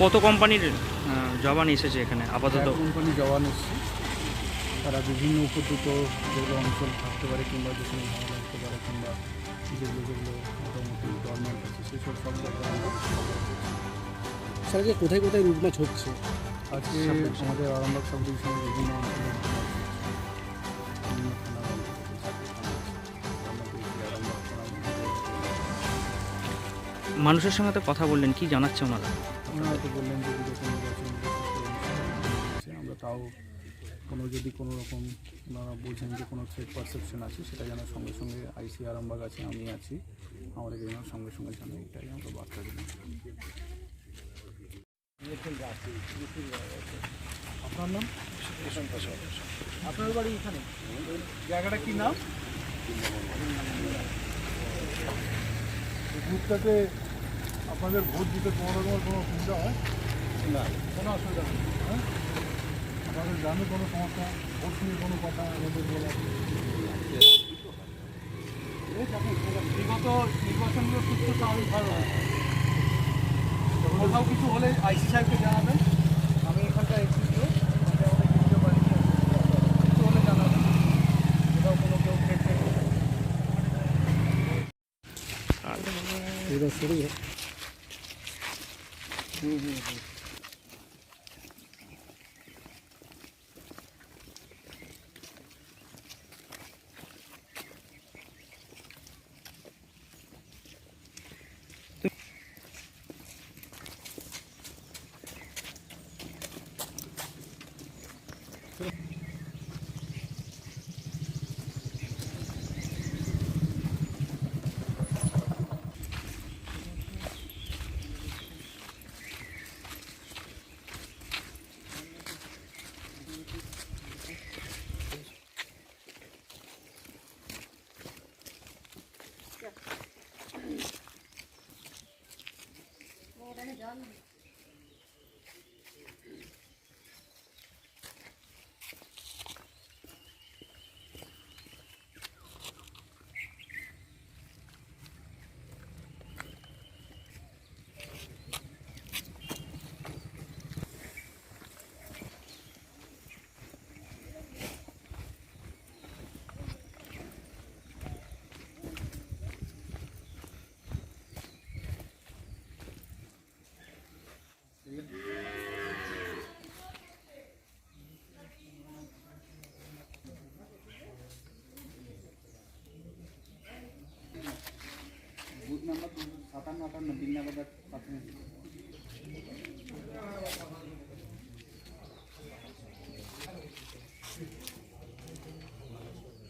কত কোম্পানির জবান এসেছে এখানে? আপাতত। কোম্পানি জবান এসছে। তারা বিভিন্ন উপদ্রুত যেগুলো অঞ্চল থাকতে পারে কিংবা যেখানে ভালো লাগতে পারে কিংবা যেগুলো যেগুলো মোটামুটি গভর্নমেন্ট আছে সেসব সব স্যার আজকে কোথায় কোথায় রুট ম্যাচ হচ্ছে? আজকে আমাদের আরামবাগ সাব ডিভিশনের বিভিন্ন অঞ্চলে মানুষের সঙ্গে তো কথা বললেন কি জানাচ্ছে ওনারা? ওনারা তো বললেন যে নির্বাচন আমরা তাও কোনো যদি কোনো রকম ওনারা বোঝেন যে কোনো থ্রেড পারসেপশন আছে, সেটা যেন সঙ্গে সঙ্গে আইসি আরামবাগ আছে, আমি আছি। আমাদের যেন সঙ্গে সঙ্গে জানে এটাই আমরা বার্তা দিলাম। আপনার নাম? আপনার বাড়ি এখানে? জায়গাটা কি নাম? গ্রুপটাতে আপনাদের ভোট দিতে কোনো রকমের কোনো অসুবিধা হয়? না। কোনো অসুবিধা নেই। হ্যাঁ? আপনাদের গ্রামে কোনো সমস্যা ভোট নিয়ে কোনো কথা আমাদের বলা বিগত নির্বাচনগুলো সুস্থ স্বাভাবিক ভালো হয়েছে কোথাও কিছু হলে আইসি সাহেবকে জানাবেন। আমি এসেছিল কিছু হলে জানাবেন। কোথাও কোনো কেউ threat ফেট হলে। এবার শুরু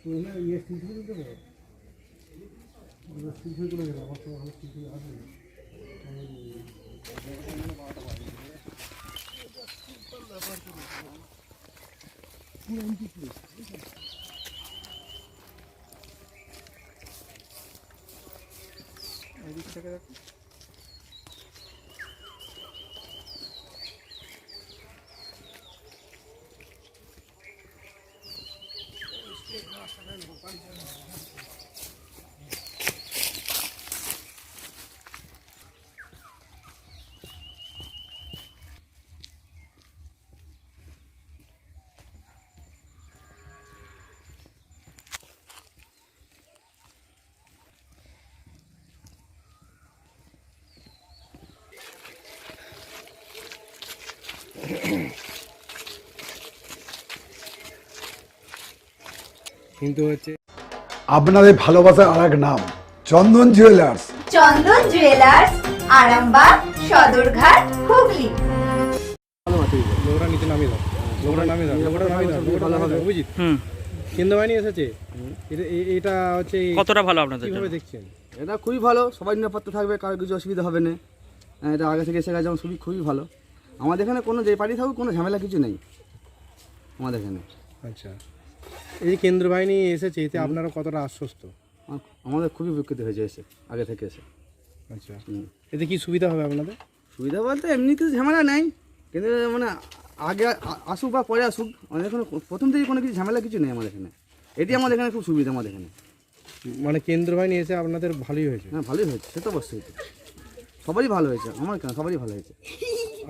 তুমি না ইয়ে স্টিল থেকে দিতে পারো স্টিল থেকে তুলে গেলে আমার তো ভালো স্টিল থেকে আসবে থেকে দেখো। কিন্তু হচ্ছে আপনাদের ভালোবাসার আর এক নাম চন্দন জুয়েলার্স চন্দন জুয়েলার্স আরামবাগ সদরঘাট হুগলি। লোকটা নিচে নামিয়ে দাও। লোকটা নামিয়ে দাও লোকটা নামিয়ে দাও লোকটা নামিয়ে দাও অভিজিৎ। হুম। কেন্দ্র বাহিনী এসেছে? এটা- হচ্ছে কতটা ভালো আপনাদের কীভাবে দেখছেন? এটা খুবই ভালো সবাই নিরাপত্তা থাকবে কারও কিছু অসুবিধা হবে না। হ্যাঁ, এটা আগে থেকে এসে গেছে যেমন খুবই খুবই ভালো। আমাদের এখানে কোনো যে পার্টি থাকুক কোনো ঝামেলা কিছু নেই। আমাদের এখানে। আচ্ছা। এই যে কেন্দ্র বাহিনী এসেছে এতে আপনারা কতটা আশ্বস্ত? আমাদের খুবই উপকৃত হয়েছে এসে আগে থেকে এসে। আচ্ছা। এতে কি সুবিধা হবে আপনাদের? সুবিধা বলতে এমনি কিছু ঝামেলা নেই কিন্তু মানে আগে আসুক বা পরে আসুক আমাদের এখানে প্রথম থেকে কোনো কিছু ঝামেলা কিছু নেই আমাদের এখানে। এটি আমাদের এখানে খুব সুবিধা আমাদের এখানে। মানে কেন্দ্র বাহিনী এসে আপনাদের ভালোই হয়েছে? হ্যাঁ ভালোই হয়েছে সে তো অবশ্যই সবারই ভালো হয়েছে আমার কেন সবারই ভালো হয়েছে।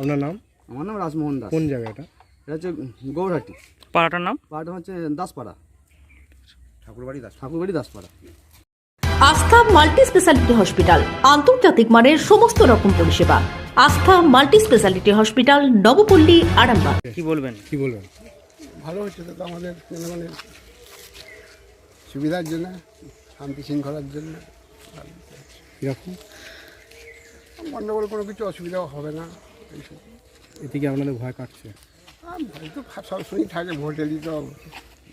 আপনার নাম? আমার নাম রাজমোহন দাস। কোন জায়গাটা? এটা হচ্ছে গৌরহাটি। পাড়াটার নাম? পাড়াটা হচ্ছে দাসপাড়া। ঠাকুরবাড়ি দাস ঠাকুরবাড়ি দাসপাড়া। আস্থা মাল্টি স্পেশালিটি হসপিটাল আন্তর্জাতিক মানের সমস্ত রকম পরিষেবা। Astha multi speciality hospital Nabapalli Arambagh. কি বলবেন? কি বলবেন? ভালো হচ্ছে তো আমাদের জনগণের সুবিধার জন্য শান্তি শৃঙ্খলার জন্য। কীরকম? গণ্ডগোল কোনো কিছু অসুবিধাও হবে না। এইসব এতে কি আপনাদের ভয় কাটছে। ভয় তো সবসময়ই থাকে তো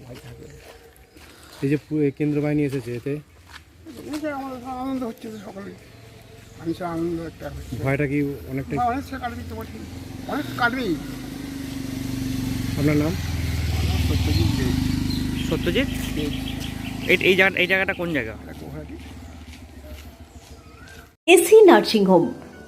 ভয় থাকে। এই যে কেন্দ্র বাহিনী এসেছে এতে? আমাদের আনন্দ হচ্ছে তো মানুষের আনন্দ একটা হচ্ছে। ভয়টা কি অনেকটাই? হ্যাঁ, অনেক কাটবি তো বটে অনেক কাটবি আপনার নাম? সত্যজিৎ দে। সত্যজিৎ? এই এই জায়গা এই জায়গাটা কোন জায়গা? AC nursing home.